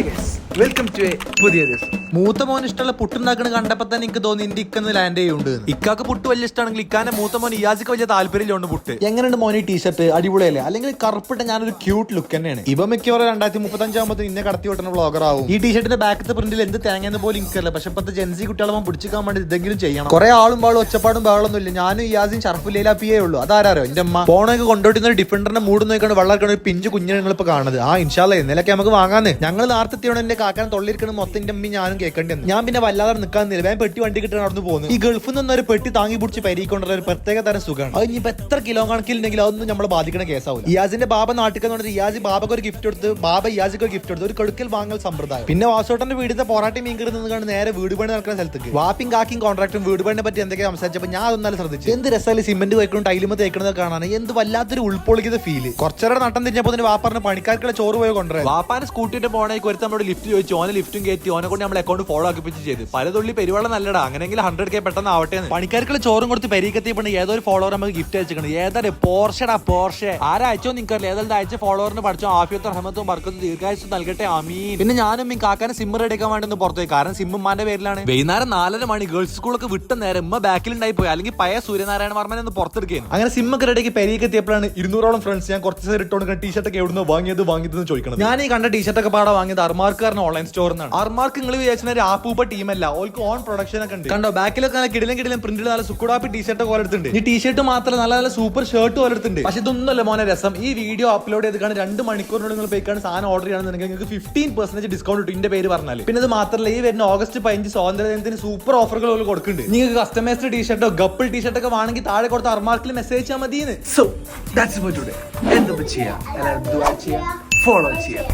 hi guys welcome to a പുതിയ ദിവസം മൂത്ത മോൻ ഇഷ്ടമുള്ള പുട്ടുണ്ടാക്കണ കണ്ടപ്പോ തന്നെ എനിക്ക് തോന്നി എന്റെ ഇക്കന്ന് ലാൻഡ് ചെയ്യുന്നുണ്ട് ഇക്കാക്ക് പുട്ട് വലിയ ഇഷ്ടമാണെങ്കിൽ ഇക്കാന്റെ മൂത്ത മോൻ ഇയാസിക്ക് വലിയ താല്പര്യമില്ലോണ്ട് പുട്ട്. എങ്ങനെയുണ്ട് മോനെ ടീഷർട്ട് അടിപൊളിയല്ലേ? അല്ലെങ്കിൽ കറുപ്പിട്ട ഞാനൊരു ക്യൂട്ട് ലുക്ക് തന്നെയാണ്. ഇവ മിക്കവാറും രണ്ടായിരത്തി മുപ്പത്തഞ്ചാകുമ്പോൾ ഇന്നെ കടത്തി വിട്ടുന്ന ബ്ലോഗർ ആവും. ഈ ടീഷർട്ടിന്റെ ബാക്കത്തെ പ്രിന്റിൽ എന്ത് തേങ്ങയെന്ന് പോലും എനിക്കല്ല പക്ഷെ ഇപ്പത്തെ ജെൻസി കുട്ടികളെ പിടിച്ചിക്കാൻ വേണ്ടി ഇതെങ്കിലും ചെയ്യണം. കുറെ ആളും പാളും ഒച്ചപ്പാടും ബഹളൊന്നും ഇല്ല ഞാനും ഇയാസും ഷർഫുലയിലാപ്പിയേ ഉള്ളൂ. അതാരോ എന്റെ അമ്മ. ഫോണൊക്കെ കൊണ്ടുപോയിട്ട് ഡിഫൻഡറിന്റെ മൂഡ് നോക്കിയാണ് വെള്ളം ഒരു പിഞ്ച് കുഞ്ഞിനെ നിങ്ങൾ ഇപ്പൊ കാണുന്നത്. ആ ഇൻഷാല്ല ഇന്നലൊക്കെ നമുക്ക് വാങ്ങാന്ന്. ഞങ്ങൾ നേരത്തെ എത്തിയോണ്ട് എന്റെ കാക്കാൻ തൊള്ളിരിക്കണം മൊത്തം എന്റെ അമ്മ ഞാനും കേൾക്കേണ്ടി വന്നു. ഞാൻ പിന്നെ വല്ലാതെ നിൽക്കാൻ നില ഞാൻ പെട്ടി വണ്ടി കിട്ടാൻ നടന്നു പോകുന്നു ഈ ഗൾഫിൽ നിന്ന് ഒരു പെട്ടി താങ്ങി പിടിച്ച് പരിക്കൊണ്ടുള്ള ഒരു പ്രത്യേക തരം സുഖമാണ്. അത് ഇനിയിപ്പോ എത്ര കിലോ കണക്കിലുണ്ടെങ്കിൽ അതൊന്നും നമ്മളെ ബാധിക്കുന്ന കേസാവും ഇയാസിന്റെ ബാബ നാട്ടിൽ നിന്ന് ഇയാസി ബാബക്ക് ഒരു ഗിഫ്റ്റ് കൊടുത്ത് ബാബ ഇയാസിക്ക് ഒരു ഗിഫ്റ്റ് കൊടുത്ത് ഒരു കൊടുക്കൽ വാങ്ങൽ സമ്പ്രദായം. പിന്നെ വാസോട്ടന്റെ വീടിന്റെ പൊറാട്ടി മീൻ കിടന്ന് നിന്ന് നേരെ വീട് പണി നടക്കുന്ന സ്ഥലത്തേക്ക്. വാപ്പിംഗ് കാക്കിയും കോൺട്രാക്ടും വീട് പണിനെ പറ്റി എന്തൊക്കെ സംസാരിച്ചപ്പോൾ ഞാൻ അതൊന്നും ശ്രദ്ധിച്ചു. എന്ത് രസമല്ലേ സിമെന്റ് വയ്ക്കണം ടൈലുമ തേക്കണത് കാണാൻ. എന്ത് വല്ലാത്തൊരു ഉൾപ്പൊളിക്കുന്ന ഫീൽ കുറച്ചേറെ നട്ടം തിരിഞ്ഞപ്പോൾ തന്നെ വാപ്പറിന് പണിക്കാർക്കുള്ള ചോറ് പോയി കൊണ്ടുവരാം വാപ്പാന് സ്കൂട്ടിന്റെ പോണേക്ക് ഒരുത്ത നമ്മുടെ ലിഫ്റ്റ് ചോദിച്ചു. ഓനെ ലിഫ്റ്റും കയറ്റി ഓനെ കൊണ്ട് നമ്മൾ അക്കൗണ്ട് ഫോളോ ആക്കിപ്പിച്ച് ചെയ്ത്. പല പെരുവാളം നല്ലടാ. അങ്ങനെയെങ്കിൽ ഹൺഡ്രഡ് കെ പെട്ടെന്ന് ആവട്ടെ എന്ന്. പണിക്കാർക്കുള്ള ചോറും കൊടുത്ത് പെരീക്കെത്തിയപ്പോൾ ഏതോ ഒരു ഫോളോവർ നമുക്ക് ഗിഫ്റ്റ് അയച്ചിട്ടുണ്ട്. ഏതാ പോർഷടാ പോർഷെ ആരായോ നിങ്ങൾ ഏതെല്ലാം ഏതായാലും അയച്ച ഫോളോവറിന് പഠിച്ചോ ആഫിയത്ത് റഹമത്തും ബർക്കത്തും ദീർഘായുസ് നൽകട്ടെ. അമീൻ. പിന്നെ ഞാനും ഈ കാക്കാനെ സിമ്മർ എടുക്കാൻ വേണ്ടി ഒന്ന് പുറത്തുപോയി. കാരണം സിം പേരിലാണ്. വൈകുന്നേരം നാലര മണി ഗേൾസ് സ്കൂളൊക്കെ വിട്ട നേരം ഉമ്മ ബാക്കിൽ ഉണ്ടായി പോയി അല്ലെങ്കിൽ പയ സൂര്യനാരായണ വർമ്മനെ ഒന്ന് പുറത്തെടുക്കുകയും അങ്ങനെ സിം ഒക്കെ റെഡിക്ക് പെരിയൊക്കെ എത്തിയപ്പോഴാണ് ഇരുന്നൂറോളം ഫ്രണ്ട്സ് ഞാൻ കുറച്ച് നേരം ഇട്ടുകൊണ്ട് ടീഷർട്ട് ഒക്കെ എവിടുന്ന് വാങ്ങിയത് വാങ്ങിയത് വാങ്ങിയതെന്ന് ചോദിക്കണം ഞാൻ ഈ കണ്ട ടീഷർട്ടൊക്കെ പാടെ വാങ്ങിയത് അർമാർക്കാരൻ ഓൺലൈൻ സ്റ്റോറിൽ നിന്നാണ് അർമാർക്ക് നിങ്ങൾ വിചാരിച്ച ഒരു ആപ്പൂപ്പ ടീമല്ല. ഓൾക്ക് ഓൺ പ്രൊഡക്ഷൻ ഒക്കെ ഉണ്ട്. കണ്ടോ ബാക്കിലൊക്കെ നല്ല കിടിലും കിടിലും പ്രിന്റിൽ നല്ല സുക്കുടാപ്പി ടീഷർട്ട് പോലെ എടുത്തിട്ടുണ്ട് ഈ ടീഷർട്ട് മാത്രമല്ല നല്ല നല്ല സൂപ്പർ ഷർട്ട് പോലെ എടുത്തിട്ടുണ്ട് പക്ഷെ ഇതൊന്നുമല്ല മോനെ രസം. ഈ വീഡിയോ അപ്ലോഡ് ചെയ്ത് കാണാൻ രണ്ട് മണിക്കൂറിനുള്ളിൽ നിങ്ങൾ പോയിക്കാണ് സാധനം ഓർഡർ ചെയ്യണമെന്നുണ്ടെങ്കിൽ നിങ്ങൾക്ക് ഫിഫ്റ്റീൻ പെർസെന്റേജ് ഡിസ്കൗണ്ട് കിട്ടും ഇതിന്റെ പേര് പറഞ്ഞാൽ പിന്നെ ഇത് മാത്രമല്ല ഈ വരുന്ന ഓഗസ്റ്റ് പതിനഞ്ച് സ്വാതന്ത്ര്യ ദിനത്തിന് സൂപ്പർ ഓഫറുകൾ ഓൾ കൊടുക്കുന്നുണ്ട്. നിങ്ങൾക്ക് കസ്റ്റമൈസ്ഡ് ടീഷർട്ടോ ഗപ്പിൾ ടീഷർട്ടൊക്കെ വേണമെങ്കിൽ താഴെ കൊടുത്ത അർമാർക്കിൽ മെസ്സേജ് ചെയ്യാൻ മതി സോ ദാറ്റ്സ് ഫോർ ടുഡേ എന്തൊക്കെ ചെയ്യാം. ഫോളോ ചെയ്യാം.